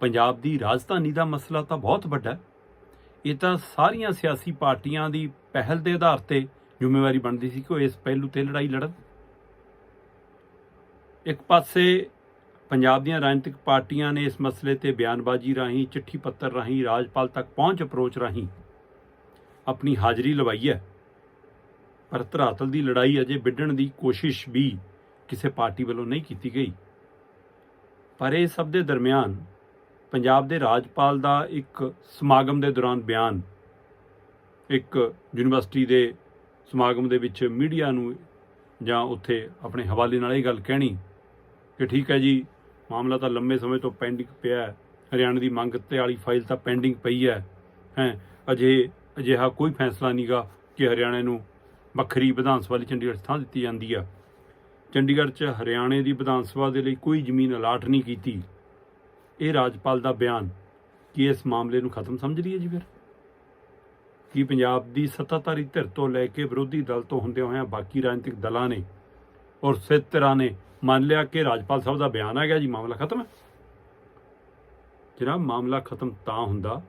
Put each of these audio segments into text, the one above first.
ਪੰਜਾਬ ਦੀ ਰਾਜਧਾਨੀ ਦਾ ਮਸਲਾ ਤਾਂ ਬਹੁਤ ਵੱਡਾ ਹੈ। ਇਹ ਤਾਂ ਸਾਰੀਆਂ ਸਿਆਸੀ ਪਾਰਟੀਆਂ ਦੀ ਪਹਿਲ ਦੇ ਆਧਾਰ ਤੇ ਜ਼ਿੰਮੇਵਾਰੀ ਬਣਦੀ ਸੀ ਕਿ ਉਹ ਇਸ ਪਹਿਲੂ ਤੇ ਲੜਾਈ ਲੜਨ। ਇੱਕ ਪਾਸੇ ਪੰਜਾਬ ਦੀਆਂ ਰਾਜਨੀਤਿਕ ਪਾਰਟੀਆਂ ਨੇ ਇਸ ਮਸਲੇ ਤੇ ਬਿਆਨਬਾਜ਼ੀ ਰਾਹੀਂ, ਚਿੱਠੀ ਪੱਤਰ ਰਾਹੀਂ, ਰਾਜਪਾਲ ਤੱਕ ਪਹੁੰਚ ਅਪਰੋਚ ਰਾਹੀਂ ਆਪਣੀ ਹਾਜ਼ਰੀ ਲਵਾਈ ਹੈ। ਪਰ ਧਰਾਤਲ ਦੀ ਲੜਾਈ ਅਜੇ ਵਿੱਢਣ ਦੀ ਕੋਸ਼ਿਸ਼ ਵੀ ਕਿਸੇ ਪਾਰਟੀ ਵੱਲੋਂ ਨਹੀਂ ਕੀਤੀ ਗਈ। ਪਰ ਇਹ ਸਭ ਦੇ ਦਰਮਿਆਨ ਪੰਜਾਬ ਦੇ ਰਾਜਪਾਲ ਦਾ ਇੱਕ ਸਮਾਗਮ ਦੇ ਦੌਰਾਨ ਬਿਆਨ। ਇੱਕ ਯੂਨੀਵਰਸਿਟੀ ਦੇ ਸਮਾਗਮ ਦੇ ਵਿੱਚ ਮੀਡੀਆ ਨੂੰ ਜਾਂ ਉੱਥੇ ਆਪਣੇ ਹਵਾਲੇ ਨਾਲ ਇਹ ਗੱਲ ਕਹਿਣੀ ਕਿ ਠੀਕ ਹੈ ਜੀ, ਮਾਮਲਾ ਤਾਂ ਲੰਮੇ ਸਮੇਂ ਤੋਂ ਪੈਂਡਿੰਗ ਪਿਆ ਹੈ। ਹਰਿਆਣਾ ਦੀ ਮੰਗ ਤੇ ਵਾਲੀ ਫਾਈਲ ਤਾਂ ਪੈਂਡਿੰਗ ਪਈ ਹੈ। ਹੈ, ਅਜੇ, ਅਜਿਹਾ ਕੋਈ ਫੈਸਲਾ ਨਹੀਂਗਾ ਕਿ ਹਰਿਆਣੇ ਨੂੰ ਵੱਖਰੀ ਵਿਧਾਨ ਸਭਾ ਲਈ ਚੰਡੀਗੜ੍ਹ ਥਾਂ ਦਿੱਤੀ ਜਾਂਦੀ ਆ। ਚੰਡੀਗੜ੍ਹ 'ਚ ਹਰਿਆਣੇ ਦੀ ਵਿਧਾਨ ਸਭਾ ਦੇ ਲਈ ਕੋਈ ਜ਼ਮੀਨ ਅਲਾਟ ਨਹੀਂ ਕੀਤੀ। ਇਹ ਰਾਜਪਾਲ ਦਾ ਬਿਆਨ ਕੀ ਇਸ ਮਾਮਲੇ ਨੂੰ ਖਤਮ ਸਮਝ ਲਈਏ ਜੀ ਫਿਰ? ਕੀ ਪੰਜਾਬ ਦੀ ਸੱਤਾਧਾਰੀ ਧਿਰ ਤੋਂ ਲੈ ਕੇ ਵਿਰੋਧੀ ਦਲ ਤੋਂ ਹੁੰਦੇ ਹੋਇਆਂ ਬਾਕੀ ਰਾਜਨੀਤਿਕ ਦਲਾਂ ਨੇ ਔਰ ਸਿੱਧ ਧਿਰਾਂ ਨੇ ਮੰਨ ਲਿਆ ਕਿ ਰਾਜਪਾਲ ਸਾਹਿਬ ਦਾ ਬਿਆਨ ਆ ਗਿਆ ਜੀ, ਮਾਮਲਾ ਖਤਮ? ਹੈ ਜਿਹੜਾ ਮਾਮਲਾ ਖਤਮ ਤਾਂ ਹੁੰਦਾ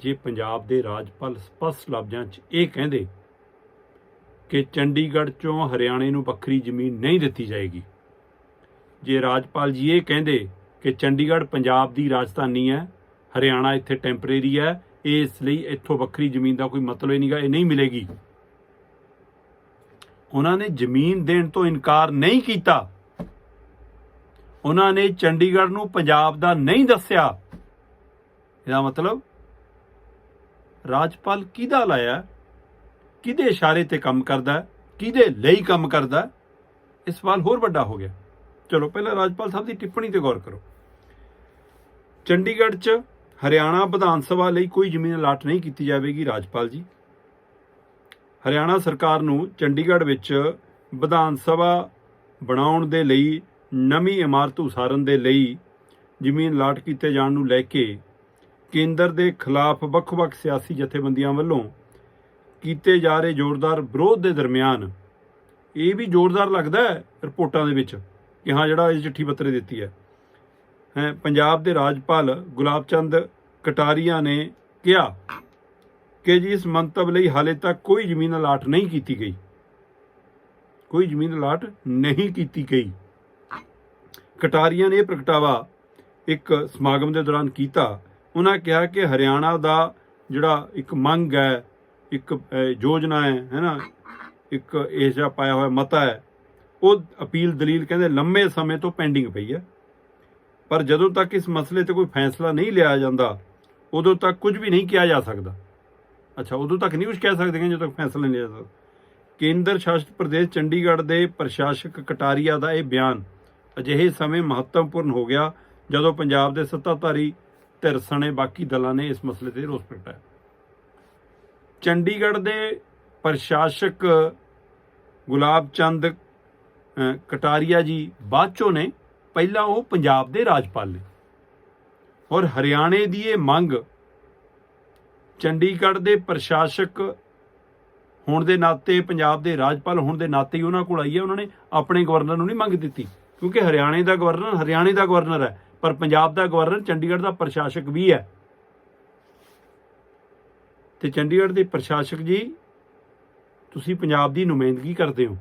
ਜੇ ਪੰਜਾਬ ਦੇ ਰਾਜਪਾਲ ਸਪਸ਼ਟ ਲਫ਼ਜ਼ਾਂ 'ਚ ਇਹ ਕਹਿੰਦੇ ਕਿ ਚੰਡੀਗੜ੍ਹ ਚੋਂ ਹਰਿਆਣੇ ਨੂੰ ਵੱਖਰੀ ਜ਼ਮੀਨ ਨਹੀਂ ਦਿੱਤੀ ਜਾਏਗੀ। ਜੇ ਰਾਜਪਾਲ ਜੀ ਇਹ ਕਹਿੰਦੇ ਕਿ ਚੰਡੀਗੜ੍ਹ ਪੰਜਾਬ ਦੀ ਰਾਜਧਾਨੀ ਹੈ, ਹਰਿਆਣਾ ਇੱਥੇ ਟੈਂਪਰੇਰੀ ਹੈ ਇਸ ਲਈ ਇੱਥੋਂ ਵੱਖਰੀ ਜ਼ਮੀਨ ਦਾ ਕੋਈ ਮਤਲਬ ਹੀ ਨਹੀਂਗਾ, ਇਹ ਨਹੀਂ ਮਿਲੇਗੀ। ਉਹਨਾਂ ਨੇ ਜ਼ਮੀਨ ਦੇਣ ਤੋਂ ਇਨਕਾਰ ਨਹੀਂ ਕੀਤਾ। ਉਹਨਾਂ ਨੇ ਚੰਡੀਗੜ੍ਹ ਨੂੰ ਪੰਜਾਬ ਦਾ ਨਹੀਂ ਦੱਸਿਆ। ਇਹਦਾ ਮਤਲਬ, ਰਾਜਪਾਲ ਕਿਹਦਾ ਲਾਇਆ? ਕਿਹਦੇ ਇਸ਼ਾਰੇ ਤੇ ਕੰਮ ਕਰਦਾ? ਕਿਹਦੇ ਲਈ ਕੰਮ ਕਰਦਾ? ਹੈ? ਇਹ ਸਵਾਲ ਹੋਰ ਵੱਡਾ ਹੋ ਗਿਆ। ਚਲੋ, ਪਹਿਲਾਂ ਰਾਜਪਾਲ ਸਾਹਿਬ ਦੀ ਟਿੱਪਣੀ ਤੇ ਗੌਰ ਕਰੋ। ਚੰਡੀਗੜ੍ਹ 'ਚ ਹਰਿਆਣਾ ਵਿਧਾਨ ਸਭਾ ਲਈ ਕੋਈ ਜ਼ਮੀਨ ਅਲਾਟ ਨਹੀਂ ਕੀਤੀ ਜਾਵੇਗੀ ਰਾਜਪਾਲ ਜੀ। ਹਰਿਆਣਾ ਸਰਕਾਰ ਨੂੰ ਚੰਡੀਗੜ੍ਹ ਵਿੱਚ ਵਿਧਾਨ ਸਭਾ ਬਣਾਉਣ ਦੇ ਲਈ, ਨਵੀਂ ਇਮਾਰਤ ਉਸਾਰਨ ਦੇ ਲਈ ਜ਼ਮੀਨ ਅਲਾਟ ਕੀਤੇ ਜਾਣ ਨੂੰ ਲੈ ਕੇ ਕੇਂਦਰ ਦੇ ਖਿਲਾਫ ਵੱਖ-ਵੱਖ ਸਿਆਸੀ ਜਥੇਬੰਦੀਆਂ ਵੱਲੋਂ ਕੀਤੇ ਜਾ ਰਹੇ ਜ਼ੋਰਦਾਰ ਵਿਰੋਧ ਦੇ ਦਰਮਿਆਨ ਇਹ ਵੀ ਜ਼ੋਰਦਾਰ ਲੱਗਦਾ ਹੈ ਰਿਪੋਰਟਾਂ ਦੇ ਵਿੱਚ। ਕਿ ਹਾਂ ਜਿਹੜਾ ਇਹ ਚਿੱਠੀ ਪੱਤਰ ਦਿੱਤੀ ਹੈ। ਹੈ, ਪੰਜਾਬ ਦੇ ਰਾਜਪਾਲ ਗੁਲਾਬ ਚੰਦ ਕਟਾਰੀਆ ਨੇ ਕਿਹਾ ਕਿ ਜੀ ਇਸ ਮੰਤਵ ਲਈ ਹਾਲੇ ਤੱਕ ਕੋਈ ਜ਼ਮੀਨ ਅਲਾਟ ਨਹੀਂ ਕੀਤੀ ਗਈ। ਕੋਈ ਜ਼ਮੀਨ ਅਲਾਟ ਨਹੀਂ ਕੀਤੀ ਗਈ। ਕਟਾਰੀਆ ਨੇ ਇਹ ਪ੍ਰਗਟਾਵਾ ਇੱਕ ਸਮਾਗਮ ਦੇ ਦੌਰਾਨ ਕੀਤਾ। ਉਹਨਾਂ ਕਿਹਾ ਕਿ ਹਰਿਆਣਾ ਦਾ ਜਿਹੜਾ ਇੱਕ ਮੰਗ ਹੈ, ਇੱਕ ਯੋਜਨਾ ਹੈ ਹੈਨਾ ਇੱਕ ਇਹ ਜਿਹਾ ਪਾਇਆ ਹੋਇਆ ਮਤਾ ਹੈ ਉਹ ਅਪੀਲ ਦਲੀਲ ਕਹਿੰਦੇ ਲੰਮੇ ਸਮੇਂ ਤੋਂ ਪੈਂਡਿੰਗ ਪਈ ਹੈ। ਪਰ ਜਦੋਂ ਤੱਕ ਇਸ ਮਸਲੇ ਤੇ ਕੋਈ ਫੈਸਲਾ ਨਹੀਂ ਲਿਆ ਜਾਂਦਾ, ਉਦੋਂ ਤੱਕ ਕੁਝ ਵੀ ਨਹੀਂ ਕਿਹਾ ਜਾ ਸਕਦਾ। ਅੱਛਾ, ਉਦੋਂ ਤੱਕ ਨਹੀਂ ਕੁਝ ਕਹਿ ਸਕਦੇ ਜਦੋਂ ਤੱਕ ਫੈਸਲਾ ਨਹੀਂ ਲਿਆ ਜਾਂਦਾ। ਕੇਂਦਰ ਸ਼ਾਸਿਤ ਪ੍ਰਦੇਸ਼ ਚੰਡੀਗੜ੍ਹ ਦੇ ਪ੍ਰਸ਼ਾਸਕ ਕਟਾਰੀਆ ਦਾ ਇਹ ਬਿਆਨ ਅਜਿਹੇ ਸਮੇਂ ਮਹੱਤਵਪੂਰਨ ਹੋ ਗਿਆ ਜਦੋਂ ਪੰਜਾਬ ਦੇ ਸੱਤਾਧਾਰੀ ਧਿਰ ਸਣੇ ਬਾਕੀ ਦਲਾਂ ਨੇ ਇਸ ਮਸਲੇ ਤੇ ਰੋਸ ਪ੍ਰਗਟਾਇਆ। ਚੰਡੀਗੜ੍ਹ ਦੇ ਪ੍ਰਸ਼ਾਸਕ ਗੁਲਾਬ ਚੰਦ ਕਟਾਰੀਆ ਜੀ ਬਾਅਦ ਚੋਂ ਨੇ, ਪਹਿਲਾਂ ਉਹ ਪੰਜਾਬ ਦੇ ਰਾਜਪਾਲ ਨੇ। ਔਰ ਹਰਿਆਣੇ ਦੀ ਇਹ ਮੰਗ ਚੰਡੀਗੜ੍ਹ ਦੇ ਪ੍ਰਸ਼ਾਸਕ ਹੋਣ ਦੇ ਨਾਤੇ, ਪੰਜਾਬ ਦੇ ਰਾਜਪਾਲ ਹੋਣ ਦੇ ਨਾਤੇ ਹੀ ਉਹਨਾਂ ਕੋਲ ਆਈ ਹੈ, ਉਹਨਾਂ ਨੇ ਆਪਣੇ ਗਵਰਨਰ ਨੂੰ ਨਹੀਂ ਮੰਗ ਦਿੱਤੀ। ਕਿਉਂਕਿ ਹਰਿਆਣੇ ਦਾ ਗਵਰਨਰ, ਹਰਿਆਣੇ ਦਾ ਗਵਰਨਰ ਹੈ, ਪਰ ਪੰਜਾਬ ਦਾ ਗਵਰਨਰ ਚੰਡੀਗੜ੍ਹ ਦਾ ਪ੍ਰਸ਼ਾਸਕ ਵੀ ਹੈ। ਤੇ ਚੰਡੀਗੜ੍ਹ ਦੇ ਪ੍ਰਸ਼ਾਸਕ ਜੀ, ਤੁਸੀਂ ਪੰਜਾਬ ਦੀ ਨੁਮਾਇੰਦਗੀ ਕਰਦੇ ਹੋ।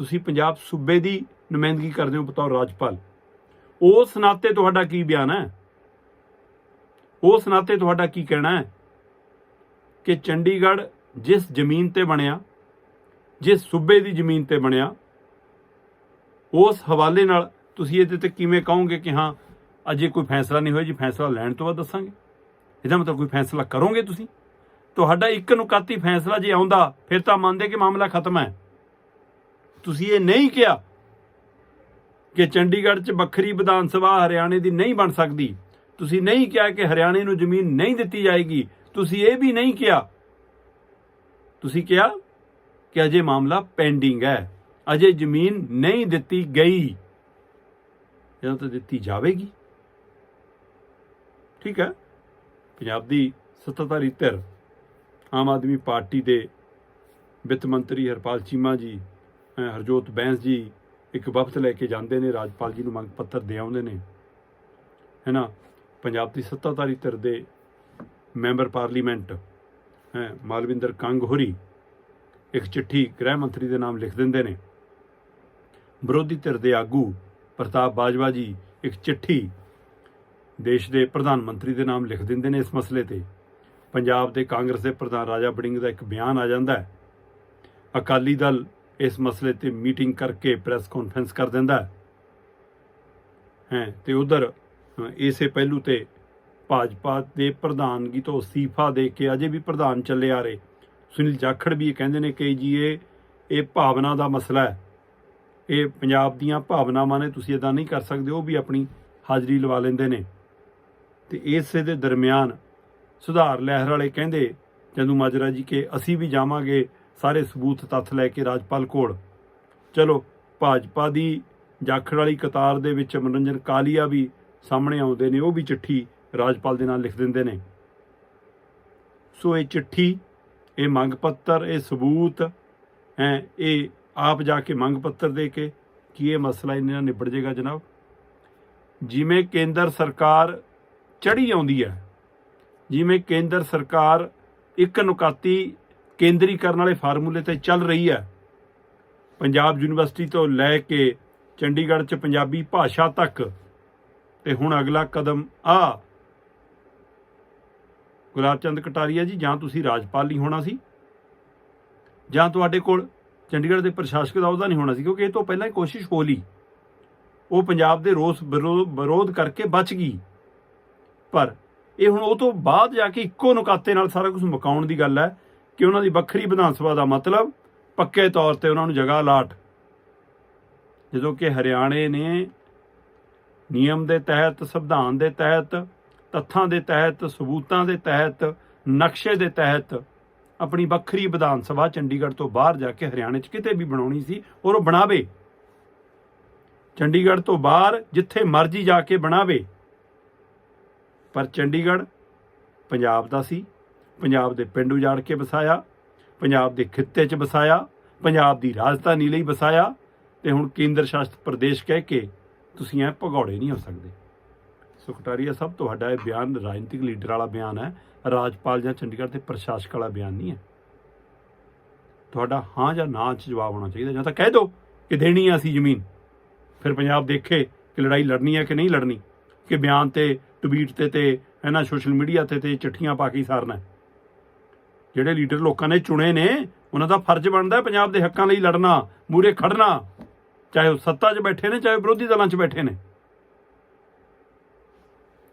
ਤੁਸੀਂ ਪੰਜਾਬ ਸੂਬੇ ਦੀ ਨੁਮਾਇੰਦਗੀ ਕਰਦੇ ਹੋ ਬਤੌਰ ਰਾਜਪਾਲ। ਉਸ ਨਾਤੇ ਤੁਹਾਡਾ ਕੀ ਬਿਆਨ ਹੈ? ਉਸ ਨਾਤੇ ਤੁਹਾਡਾ ਕੀ ਕਹਿਣਾ ਹੈ? ਕਿ ਚੰਡੀਗੜ੍ਹ ਜਿਸ ਜ਼ਮੀਨ ਤੇ ਬਣਿਆ, ਜਿਸ ਸੂਬੇ ਦੀ ਜ਼ਮੀਨ ਤੇ ਬਣਿਆ, ਉਸ ਹਵਾਲੇ ਨਾਲ ਤੁਸੀਂ ਇਹਦੇ ਤੇ ਕਿਵੇਂ ਕਹੋਗੇ ਕਿ ਹਾਂ, ਅਜੇ ਕੋਈ ਫੈਸਲਾ ਨਹੀਂ ਹੋਇਆ ਜੀ, ਫੈਸਲਾ ਲੈਣ ਤੋਂ ਬਾਅਦ ਦੱਸਾਂਗੇ। ਇਹਦਾ ਮਤਲਬ ਕੋਈ ਫੈਸਲਾ ਕਰੋਗੇ ਤੁਸੀਂ? ਤੁਹਾਡਾ ਇੱਕ ਨੁਕਾਤੀ ਫੈਸਲਾ ਜੇ ਆਉਂਦਾ, ਫਿਰ ਤਾਂ ਮੰਨਦੇ ਕਿ ਮਾਮਲਾ ਖਤਮ ਹੈ। ਤੁਸੀਂ ਇਹ ਨਹੀਂ ਕਿਹਾ ਕਿ ਚੰਡੀਗੜ੍ਹ 'ਚ ਵੱਖਰੀ ਵਿਧਾਨ ਸਭਾ ਹਰਿਆਣੇ ਦੀ ਨਹੀਂ ਬਣ ਸਕਦੀ। ਤੁਸੀਂ ਨਹੀਂ ਕਿਹਾ ਕਿ ਹਰਿਆਣੇ ਨੂੰ ਜ਼ਮੀਨ ਨਹੀਂ ਦਿੱਤੀ ਜਾਏਗੀ। ਤੁਸੀਂ ਇਹ ਵੀ ਨਹੀਂ ਕਿਹਾ। ਤੁਸੀਂ ਕਿਹਾ ਕਿ ਅਜੇ ਮਾਮਲਾ ਪੈਂਡਿੰਗ ਹੈ। ਅਜੇ ਜ਼ਮੀਨ ਨਹੀਂ ਦਿੱਤੀ ਗਈ। ਜਦੋਂ ਤਾਂ ਦਿੱਤੀ ਜਾਵੇਗੀ। ਠੀਕ ਹੈ? ਪੰਜਾਬ ਦੀ ਸੱਤਾਧਾਰੀ ਧਿਰ, ਆਮ ਆਦਮੀ ਪਾਰਟੀ ਦੇ ਵਿੱਤ ਮੰਤਰੀ ਹਰਪਾਲ ਚੀਮਾ ਜੀ ਹਰਜੋਤ ਬੈਂਸ ਜੀ ਇੱਕ ਵਫਦ ਲੈ ਕੇ ਜਾਂਦੇ ਨੇ, ਰਾਜਪਾਲ ਜੀ ਨੂੰ ਮੰਗ ਪੱਤਰ ਦੇ ਆਉਂਦੇ ਨੇ। ਹੈਨਾ? ਪੰਜਾਬ ਦੀ ਸੱਤਾਧਾਰੀ ਧਿਰ ਦੇ ਮੈਂਬਰ ਪਾਰਲੀਮੈਂਟ ਹੈ ਮਾਲਵਿੰਦਰ ਕੰਗ ਹੋਰੀ ਇੱਕ ਚਿੱਠੀ ਗ੍ਰਹਿ ਮੰਤਰੀ ਦੇ ਨਾਮ ਲਿਖ ਦਿੰਦੇ ਨੇ। ਵਿਰੋਧੀ ਧਿਰ ਦੇ ਆਗੂ ਪ੍ਰਤਾਪ ਬਾਜਵਾ ਜੀ ਇੱਕ ਚਿੱਠੀ ਦੇਸ਼ ਦੇ ਪ੍ਰਧਾਨ ਮੰਤਰੀ ਦੇ ਨਾਮ ਲਿਖ ਦਿੰਦੇ ਨੇ ਇਸ ਮਸਲੇ ਤੇ। ਪੰਜਾਬ ਦੇ ਕਾਂਗਰਸ ਦੇ ਪ੍ਰਧਾਨ ਰਾਜਾ ਬੜਿੰਗ ਦਾ ਇੱਕ ਬਿਆਨ ਆ ਜਾਂਦਾ ਹੈ। ਅਕਾਲੀ ਦਲ ਇਸ ਮਸਲੇ ਤੇ ਮੀਟਿੰਗ ਕਰਕੇ ਪ੍ਰੈਸ ਕਾਨਫਰੰਸ ਕਰ ਦਿੰਦਾ ਹੈ। ਹੈ, ਤੇ ਉਧਰ ਇਸੇ ਪਹਿਲੂ ਤੇ ਭਾਜਪਾ ਦੇ ਪ੍ਰਧਾਨਗੀ ਤੋਂ ਅਸਤੀਫਾ ਦੇ ਕੇ ਅਜੇ ਵੀ ਪ੍ਰਧਾਨ ਚੱਲੇ ਆ ਰਹੇ। ਸੁਨੀਲ ਜਾਖੜ ਵੀ ਇਹ ਕਹਿੰਦੇ ਨੇ ਕਿ ਜੀ, ਇਹ ਇਹ ਭਾਵਨਾ ਦਾ ਮਸਲਾ ਹੈ। ਇਹ ਪੰਜਾਬ ਦੀਆਂ ਭਾਵਨਾਵਾਂ ਨੇ, ਤੁਸੀਂ ਇਦਾਂ ਨਹੀਂ ਕਰ ਸਕਦੇ, ਉਹ ਵੀ ਆਪਣੀ ਹਾਜ਼ਰੀ ਲਵਾ ਲੈਂਦੇ ਨੇ। ਤੇ ਇਸੇ ਦੇ ਦਰਮਿਆਨ ਸੁਧਾਰ ਲਹਿਰ ਵਾਲੇ ਕਹਿੰਦੇ, ਚੰਦੂ ਮਾਜਰਾ ਜੀ, ਕਿ ਅਸੀਂ ਵੀ ਜਾਵਾਂਗੇ ਸਾਰੇ ਸਬੂਤ ਤੱਥ ਲੈ ਕੇ ਰਾਜਪਾਲ ਕੋਲ। ਚਲੋ, ਭਾਜਪਾ ਦੀ ਜਾਖੜ ਵਾਲੀ ਕਤਾਰ ਦੇ ਵਿੱਚ ਮਨੋਰੰਜਨ ਕਾਲੀਆ ਵੀ ਸਾਹਮਣੇ ਆਉਂਦੇ ਨੇ, ਉਹ ਵੀ ਚਿੱਠੀ ਰਾਜਪਾਲ ਦੇ ਨਾਲ ਲਿਖ ਦਿੰਦੇ ਨੇ। ਸੋ ਇਹ ਚਿੱਠੀ, ਇਹ ਮੰਗ ਪੱਤਰ, ਇਹ ਸਬੂਤ, ਹੈ, ਇਹ ਆਪ ਜਾ ਕੇ ਮੰਗ ਪੱਤਰ ਦੇ ਕੇ ਕੀ ਇਹ ਮਸਲਾ ਇਹਨਾਂ ਨਾਲ ਨਿਬੜ ਜਾਏਗਾ ਜਨਾਬ। ਜਿਵੇਂ ਕੇਂਦਰ ਸਰਕਾਰ ਚੜੀ ਆਉਂਦੀ ਹੈ, ਜਿਵੇਂ ਕੇਂਦਰ ਸਰਕਾਰ ਇੱਕ ਨੁਕਾਤੀ ਕੇਂਦਰੀਕਰਨ ਵਾਲੇ ਫਾਰਮੂਲੇ ਤੇ ਚੱਲ ਰਹੀ ਹੈ। ਪੰਜਾਬ ਯੂਨੀਵਰਸਿਟੀ ਤੋਂ ਲੈ ਕੇ ਚੰਡੀਗੜ੍ਹ 'ਚ ਪੰਜਾਬੀ ਭਾਸ਼ਾ ਤੱਕ। ਤੇ ਹੁਣ ਅਗਲਾ ਕਦਮ ਆ। ਗੁਲਾਬ ਚੰਦ ਕਟਾਰੀਆ ਜੀ, ਜਾਂ ਤੁਸੀਂ ਰਾਜਪਾਲ ਨਹੀਂ ਹੋਣਾ ਸੀ? ਜਾਂ ਤੁਹਾਡੇ ਕੋਲ ਚੰਡੀਗੜ੍ਹ ਦੇ ਪ੍ਰਸ਼ਾਸਕ ਦਾ ਉਹਦਾ ਨਹੀਂ ਹੋਣਾ ਸੀ, ਕਿਉਂਕਿ ਇਹ ਤੋਂ ਪਹਿਲਾਂ ਹੀ ਕੋਸ਼ਿਸ਼ ਹੋ ਲਈ। ਉਹ ਪੰਜਾਬ ਦੇ ਰੋਸ ਵਿਰੋ- ਵਿਰੋਧ ਕਰਕੇ ਬਚ ਗਈ। ਪਰ ਇਹ ਹੁਣ ਉਹ ਤੋਂ ਬਾਅਦ ਜਾ ਕੇ ਇੱਕੋ ਨੁਕਾਤੇ ਨਾਲ ਸਾਰਾ ਕੁਝ ਮੁਕਾਉਣ ਦੀ ਗੱਲ ਹੈ। ਕਿ ਉਹਨਾਂ ਦੀ ਵੱਖਰੀ ਵਿਧਾਨ ਸਭਾ ਦਾ ਮਤਲਬ ਪੱਕੇ ਤੌਰ ਤੇ ਉਹਨਾਂ ਨੂੰ ਜਗ੍ਹਾ ਲਾਟ। ਜਦੋਂ ਕਿ ਹਰਿਆਣੇ ਨੇ ਨਿਯਮ ਦੇ ਤਹਿਤ, ਸੰਵਿਧਾਨ ਦੇ ਤਹਿਤ, ਤੱਥਾਂ ਦੇ ਤਹਿਤ, ਸਬੂਤਾਂ ਦੇ ਤਹਿਤ, ਨਕਸ਼ੇ ਦੇ ਤਹਿਤ ਆਪਣੀ ਵੱਖਰੀ ਵਿਧਾਨ ਸਭਾ ਚੰਡੀਗੜ੍ਹ ਤੋਂ ਬਾਹਰ ਜਾ ਕੇ ਹਰਿਆਣੇ 'ਚ ਕਿਤੇ ਵੀ ਬਣਾਉਣੀ ਸੀ, ਔਰ ਉਹ ਬਣਾਵੇ। ਚੰਡੀਗੜ੍ਹ ਤੋਂ ਬਾਹਰ ਜਿੱਥੇ ਮਰਜ਼ੀ ਜਾ ਕੇ ਬਣਾਵੇ। ਪਰ ਚੰਡੀਗੜ੍ਹ ਪੰਜਾਬ ਦਾ ਸੀ। ਪੰਜਾਬ ਦੇ ਪਿੰਡ ਉਜਾੜ ਕੇ ਵਸਾਇਆ, ਪੰਜਾਬ ਦੇ ਖਿੱਤੇ 'ਚ ਵਸਾਇਆ, ਪੰਜਾਬ ਦੀ ਰਾਜਧਾਨੀ ਲਈ ਵਸਾਇਆ ਤੇ ਹੁਣ ਕੇਂਦਰ ਸ਼ਾਸਿਤ ਪ੍ਰਦੇਸ਼ ਕਹਿ ਕੇ ਤੁਸੀਂ ਐ ਭਗੌੜੇ ਨਹੀਂ ਹੋ ਸਕਦੇ। ਸੁਖਟਾਰੀਆ ਸਭ ਤੁਹਾਡਾ ਇਹ ਬਿਆਨ ਰਾਜਨੀਤਿਕ ਲੀਡਰ ਵਾਲਾ ਬਿਆਨ ਹੈ, ਰਾਜਪਾਲ ਜਾਂ ਚੰਡੀਗੜ੍ਹ ਦੇ ਪ੍ਰਸ਼ਾਸਕ ਵਾਲਾ ਬਿਆਨ ਨਹੀਂ ਹੈ। ਤੁਹਾਡਾ ਹਾਂ ਜਾਂ ਨਾ 'ਚ ਜਵਾਬ ਹੋਣਾ ਚਾਹੀਦਾ, ਜਾਂ ਤਾਂ ਕਹਿ ਦਿਓ ਕਿ ਦੇਣੀ ਹੈ ਅਸੀਂ ਜ਼ਮੀਨ। ਫਿਰ ਪੰਜਾਬ ਦੇਖੇ ਕਿ ਲੜਾਈ ਲੜਨੀ ਹੈ ਕਿ ਨਹੀਂ ਲੜਨੀ, ਕਿ ਬਿਆਨ ਤੇ, ਟਵੀਟ ਤੇ ਤੇ ਇਹਨਾਂ ਸੋਸ਼ਲ ਮੀਡੀਆ ਤੇ ਤੇ ਚਿੱਠੀਆਂ ਪਾ ਕੇ ਸਾਰਨਾ ਜਿਹੜੇ ਲੀਡਰ ਲੋਕਾਂ ਨੇ ਚੁਣੇ ਨੇ, ਉਹਨਾਂ ਦਾ ਫਰਜ਼ ਬਣਦਾ ਪੰਜਾਬ ਦੇ ਹੱਕਾਂ ਲਈ ਲੜਨਾ ਮੂਰੇ ਖੜਨਾ। ਚਾਹੇ ਉਹ ਸੱਤਾ 'ਚ ਬੈਠੇ ਨੇ, ਚਾਹੇ ਵਿਰੋਧੀ ਦਲਾਂ 'ਚ ਬੈਠੇ ਨੇ।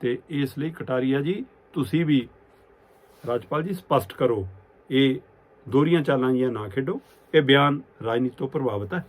ਤੇ ਇਸ ਲਈ ਕਟਾਰੀਆ ਜੀ, ਤੁਸੀਂ ਵੀ ਰਾਜਪਾਲ ਜੀ ਸਪਸ਼ਟ ਕਰੋ, ਇਹ ਦੋਹਰੀਆਂ ਚਾਲਾਂ ਜੀਆਂ ਨਾ ਖੇਡੋ, ਇਹ ਬਿਆਨ ਰਾਜਨੀਤੀ ਤੋਂ ਪ੍ਰਭਾਵਿਤ ਹੈ।